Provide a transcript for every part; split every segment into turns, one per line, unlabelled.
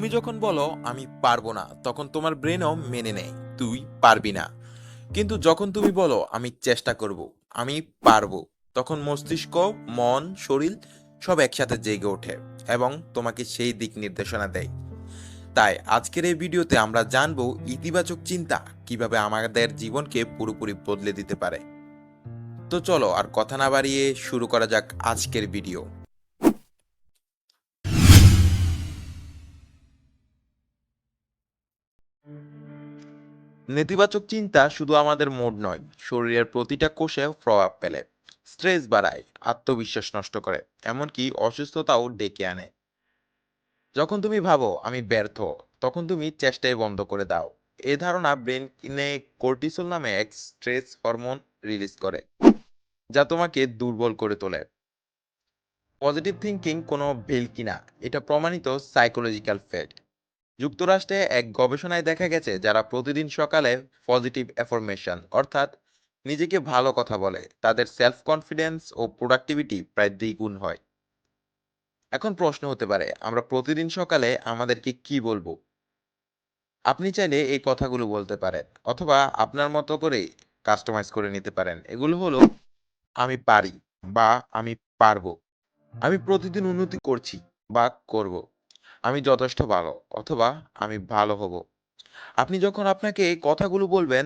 তুমি যখন বলো, আমি পারব না, তখন তোমার ব্রেনও মেনে নেয়, তুই পারবি না। কিন্তু যখন তুমি বলো, আমি চেষ্টা করব, আমি পারব, তখন মস্তিষ্ক, মন, শরীর সব একসাথে জেগে ওঠে এবং তোমাকে সেই দিক নির্দেশনা দেয়। তাই আজকের এই ভিডিওতে আমরা জানব ইতিবাচক চিন্তা কীভাবে আমাদের জীবনকে পুরোপুরি বদলে দিতে পারে। তো চলো আর কথা না বাড়িয়ে শুরু করা যাক আজকের ভিডিও। নেতিবাচক চিন্তা শুধু আমাদের মুড নয়, শরীরের প্রতিটা কোষে প্রভাব ফেলে, স্ট্রেস বাড়ায়, আত্মবিশ্বাস নষ্ট করে, এমনকি অসুস্থতাও ডেকে আনে। যখন তুমি ভাবো, আমি ব্যর্থ তখন তুমি চেষ্টাই বন্ধ করে দাও। এ ধারণা ব্রেন কিনে কর্টিসল নামে এক স্ট্রেস হরমোন রিলিজ করে, যা তোমাকে দুর্বল করে তোলে। পজিটিভ থিঙ্কিং কোনো ভেলকি না এটা প্রমাণিত সাইকোলজিক্যাল ফ্যাক্ট। যুক্তরাষ্ট্রে এক গবেষণায় দেখা গেছে যারা প্রতিদিন সকালে পজিটিভ অ্যাফরমেশন অর্থাৎ নিজেকে ভালো কথা বলে, তাদের সেলফ কনফিডেন্স ও প্রোডাক্টিভিটি প্রায় দ্বিগুণ হয়। এখন প্রশ্ন হতে পারে, আমরা প্রতিদিন সকালে আমাদেরকে কি বলব? আপনি চাইলে এই কথাগুলো বলতে পারেন, অথবা আপনার মতো করে কাস্টমাইজ করে নিতে পারেন। এগুলো হলো, আমি পারি বা আমি পারব, আমি প্রতিদিন উন্নতি করছি বা করব। আমি যথেষ্ট ভালো, অথবা আমি ভালো হব। আপনি যখন আপনাকে এই কথাগুলো বলবেন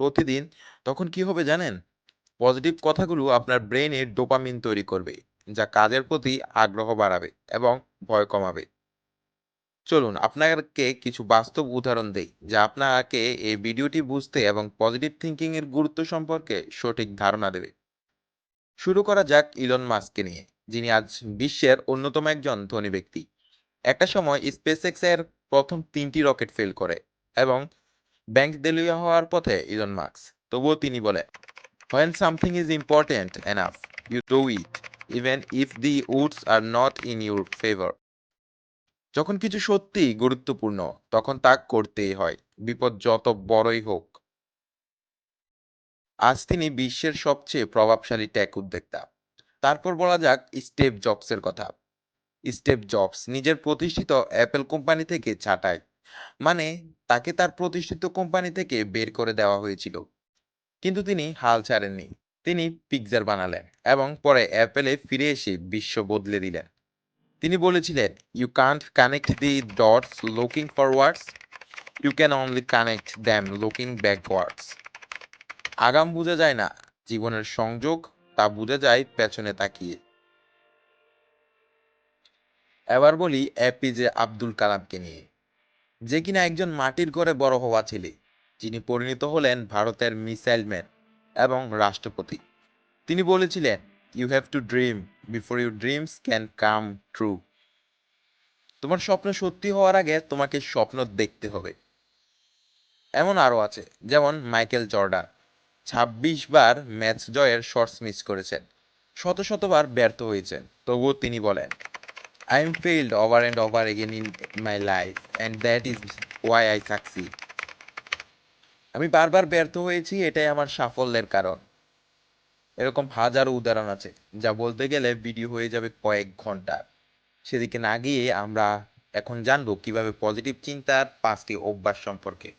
প্রতিদিন, তখন কি হবে জানেন? পজিটিভ কথাগুলো আপনার ব্রেনে ডোপামিন তৈরি করবে, যা কাজের প্রতি আগ্রহ বাড়াবে এবং ভয় কমাবে। চলুন আপনাকে কিছু বাস্তব উদাহরণ দেই, যা আপনাকে এই ভিডিওটি বুঝতে এবং পজিটিভ থিঙ্কিং এর গুরুত্ব সম্পর্কে সঠিক ধারণা দেবে। শুরু করা যাক ইলন মাস্ককে নিয়ে, যিনি আজ বিশ্বের অন্যতম একজন ধনী ব্যক্তি। একটা সময় স্পেসএক্স এর প্রথম তিনটি রকেট ফেল করে এবং ব্যাংক দেলিয়া হওয়ার পথে ইলন মার্কস তবুও তিনি বলে, when something is important enough you do it even if the woods are not in your favour যখন কিছু সত্যি গুরুত্বপূর্ণ, তখন তা করতেই হয়, বিপদ যত বড়ই হোক। আজ তিনি বিশ্বের সবচেয়ে প্রভাবশালী ট্যাক উদ্যোক্তা। তারপর বলা যাক স্টেভ জবসের কথা। স্টেভ জবস নিজের প্রতিষ্ঠিত অ্যাপেল কোম্পানি থেকে ছাঁটাই। মানে তাকে তার প্রতিষ্ঠিত কোম্পানি থেকে বের করে দেওয়া হয়েছিল। কিন্তু তিনি হাল ছাড়েননি। তিনি পিকজার বানালেন এবং পরে অ্যাপেলে ফিরে এসে বিশ্ব বদলে দিলেন। তিনি বলেছিলেন you can't connect the dots looking forwards you can only connect them looking backwards আগাম বোঝা যায় না জীবনের সংযোগ, তা বোঝা যায় পেছনে তাকিয়ে। এবার বলি এপিজে আব্দুল কালামকে নিয়ে। যে কিনা একজন মাটির ঘরে বড় হওয়া ছেলে, যিনি পরিণত হলেন ভারতের মিসাইল ম্যান এবং রাষ্ট্রপতি। তিনি বলেছিলেন you have to dream before your dreams can come true তোমার স্বপ্ন সত্যি হওয়ার আগে তোমাকে স্বপ্ন দেখতে হবে। এমন আরও আছে, যেমন মাইকেল জর্ডান। ছাব্বিশ বার ম্যাচ জয়ের শর্টস মিস করেছেন। শত শতবার ব্যর্থ হয়েছেন। তবুও তিনি বলেন I am failed over and over again in my life, and that is why I succeed. আমি বারবার ব্যর্থ হয়েছি এটাই আমার সাফল্যের কারণ। এরকম হাজারো উদাহরণ আছে যা বলতে গেলে ভিডিও হয়ে যাবে কয়েক ঘণ্টা। সেদিকে না গিয়ে আমরা এখন জানব কীভাবে পজিটিভ চিন্তার পাঁচটি অভ্যাস সম্পর্কে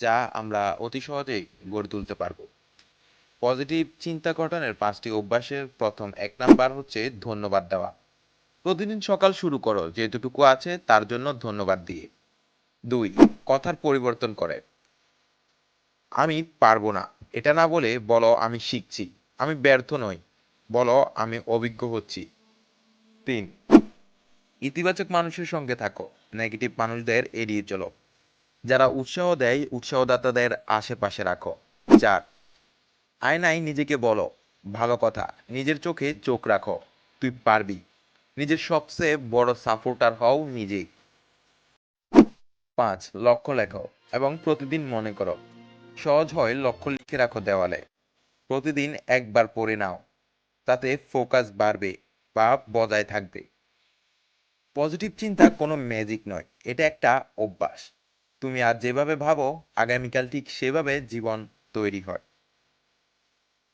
যা আমরা অতি সহজেই গড়ে তুলতে পারব। পজিটিভ চিন্তা গঠনের পাঁচটি অভ্যাসের প্রথম এক নাম্বার হচ্ছে ধন্যবাদ দেওয়া। প্রতিদিন সকাল শুরু করো, যেটুকু আছে তার জন্য ধন্যবাদ দিয়ে। দুই, কথার পরিবর্তন করে। আমি পারব না। এটা না বলে বলো আমি শিখছি। আমি ব্যর্থ নই। বলো আমি অভিজ্ঞ হচ্ছি। তিন, ইতিবাচক মানুষের সঙ্গে থাকো। নেগেটিভ মানুষদের এড়িয়ে চলো। যারা উৎসাহ দেয়, উৎসাহদাতাদের আশেপাশে রাখো। চার, আয়নায় নিজেকে বলো। ভালো কথা। নিজের চোখে চোখ রাখো। তুই পারবি। নিজের সবচেয়ে বড় সাপোর্টার হও নিজেই। পাঁচ লক্ষ্য লেখো এবং প্রতিদিন মনে করো। সহজ হয় লক্ষ্য লিখে রাখো দেওয়ালে। প্রতিদিন একবার পড়ে নাও। তাতে ফোকাস বাড়বে বা বজায় থাকবে। পজিটিভ চিন্তা কোনো ম্যাজিক নয়, এটা একটা অভ্যাস। তুমি আর যেভাবে ভাবো, আগামীকাল ঠিক সেভাবে জীবন তৈরি হয়।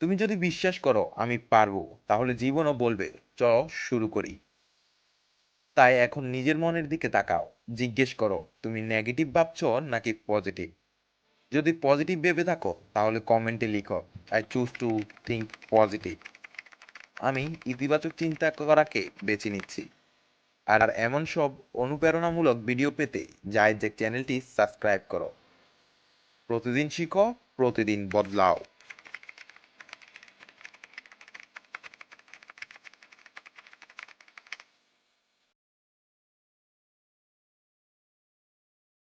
তুমি যদি বিশ্বাস করো, আমি পারব, তাহলে জীবনও বলবে, চলো শুরু করি। তাই এখন নিজের মনের দিকে তাকাও। জিজ্ঞেস করো, তুমি নেগেটিভ ভাবছ নাকি পজিটিভ যদি পজিটিভ ভেবে থাকো, তাহলে কমেন্টে লিখো I choose to think positive আমি ইতিবাচক চিন্তা করাকে বেছে নিচ্ছি। আর আর এমন সব অনুপ্রেরণামূলক ভিডিও পেতে যে চ্যানেলটি সাবস্ক্রাইব করো। প্রতিদিন শিখো, প্রতিদিন বদলাও।